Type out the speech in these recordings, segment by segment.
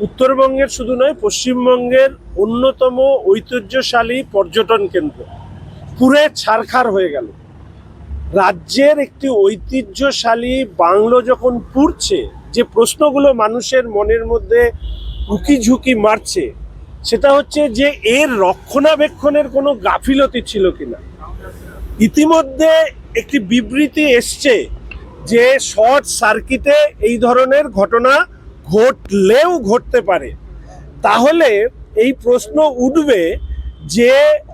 উত্তরবঙ্গের শুধু নয়, পশ্চিমবঙ্গের অন্যতম ঐতিহ্যশালী পর্যটন কেন্দ্র। পুরে ছারখার হয়ে গেল। রাজ্যের একটি ঐতিহ্যশালী বাংলো যখন পুড়ছে, যে প্রশ্নগুলো মানুষের মনের মধ্যে উকি ঝুঁকি মারছে, সেটা হচ্ছে যে এর রক্ষণাবেক্ষণের কোনো গাফিলতি ছিল কিনা। ইতিমধ্যে একটি বিবৃতি এসছে যে শর্ট সার্কিটে এই ধরনের ঘটনা ঘটলেও ঘটতে পারে। তাহলে এই প্রশ্ন উঠবে যে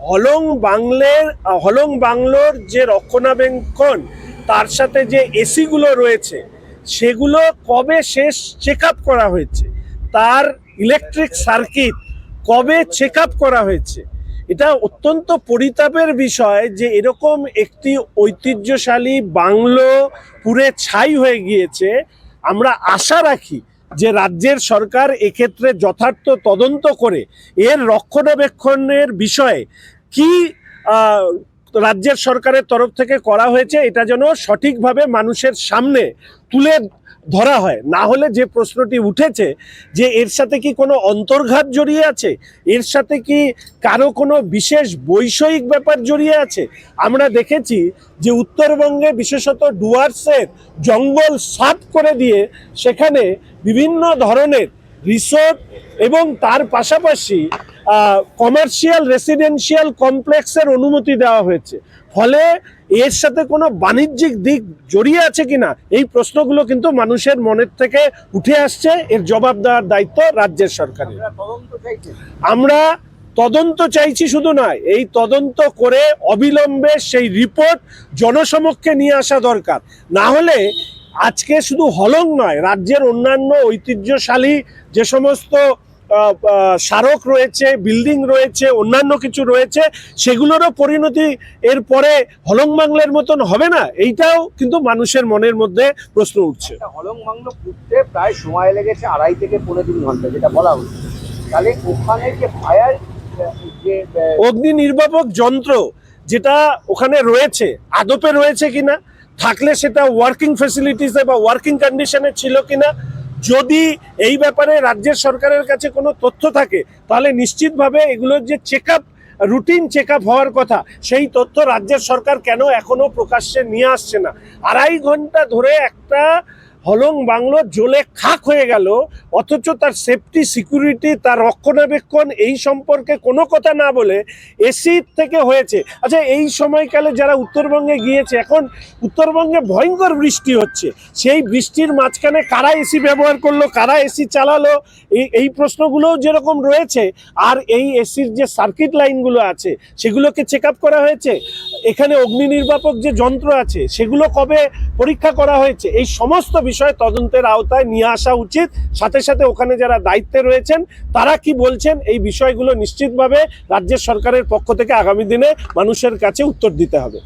হলং বাংলের, হলং বাংলোর যে রক্ষণাবেক্ষণ, তার সাথে যে এসিগুলো রয়েছে, সেগুলো কবে শেষ চেক আপ করা হয়েছে? তার ইলেকট্রিক সার্কিট কবে চেক করা হয়েছে? এটা অত্যন্ত পরিতাপের বিষয় যে এরকম একটি ঐতিহ্যশালী বাংলো পুরে ছাই হয়ে গিয়েছে। আমরা আশা রাখি যে রাজ্যের সরকার এক্ষেত্রে যথার্থ তদন্ত করে এর রক্ষণাবেক্ষণের বিষয়ে কি রাজ্যের সরকারের তরফ থেকে করা হয়েছে, এটা যেন সঠিকভাবে মানুষের সামনে তুলে ধরা হয়। না হলে যে প্রশ্নটি উঠেছে যে এর সাথে কি কোনো অন্তর্ঘাত জড়িয়ে আছে, এর সাথে কি কারও কোনো বিশেষ বৈষয়িক ব্যাপার জড়িয়ে আছে, আমরা দেখেছি যে উত্তরবঙ্গে বিশেষত ডুয়ার্সের জঙ্গল সাফ করে দিয়ে সেখানে বিভিন্ন ধরনের রিসোর্ট এবং তার পাশাপাশি কমার্শিয়াল রেসিডেন্সিয়াল কমপ্লেক্সের অনুমতি দেওয়া হয়েছে। ফলে এর সাথে কোনো বাণিজ্যিক দিক জড়িয়ে আছে কিনা এই প্রশ্নগুলো কিন্তু মানুষের মনের থেকে উঠে আসছে। এর জবাব দেওয়ার দায়িত্ব রাজ্যের সরকারের। আমরা তদন্ত চাইছি শুধু নয় এই তদন্ত করে অবিলম্বে সেই রিপোর্ট জনসমক্ষে নিয়ে আসা দরকার। না হলে আজকে শুধু হলং নয় রাজ্যের অন্যান্য ঐতিহ্যশালী যে সমস্ত স্মারক রয়েছে বিল্ডিং রয়েছে অন্যান্য কিছু রয়েছে সেগুলোরও পরিণতি এরপরে হলং বাংলার মতন হবে না? এইটাও কিন্তু মানুষের মনের মধ্যে প্রশ্ন উঠছে। হলং বাংলো পুড়তে প্রায় সময় লেগেছে আড়াই থেকে পনেরো তিন ঘণ্টা যেটা বলা হচ্ছে। তাহলে ওখানে যে ফায়ার যে অগ্নি নির্বাপক যন্ত্র যেটা ওখানে রয়েছে আদপে রয়েছে কিনা থাকলে সেটা ওয়ার্কিং ফেসিলিটিসে বা ওয়ার্কিং কন্ডিশনে ছিল কিনা যদি এই ব্যাপারে রাজ্যের সরকারের কাছে কোনো তথ্য থাকে, তাহলে নিশ্চিতভাবে এগুলোর যে চেক রুটিন চেক হওয়ার কথা, সেই তথ্য রাজ্যের সরকার কেন এখনও প্রকাশ্যে নিয়ে আসছে না? আড়াই ঘণ্টা ধরে একটা হলং বাংলো জ্বলে খাক হয়ে গেল, অথচ তার সেফটি সিকিউরিটি তার রক্ষণাবেক্ষণ এই সম্পর্কে কোনো কথা না বলে এসি থেকে হয়েছে। আচ্ছা এই সময়কালে যারা উত্তরবঙ্গে গিয়েছে, এখন উত্তরবঙ্গে ভয়ঙ্কর বৃষ্টি হচ্ছে। সেই বৃষ্টির মাঝখানে কারা এসি ব্যবহার করল, কারা এসি চালালো, এই এই প্রশ্নগুলোও যেরকম রয়েছে, আর এই এসির যে সার্কিট লাইনগুলো আছে, সেগুলোকে চেক করা হয়েছে? এখানে অগ্নি নির্বাপক যে যন্ত্র আছে, সেগুলো কবে পরীক্ষা করা হয়েছে? এই সমস্ত বিষয় তদন্তের আওতায় নিয়ে আসা উচিত। সাথে সাথে ওখানে যারা দায়িত্বে রয়েছেন, তারা কি বলছেন? এই বিষয়গুলো নিশ্চিতভাবে রাজ্যের সরকারের পক্ষ থেকে আগামী দিনে মানুষের কাছে উত্তর দিতে হবে।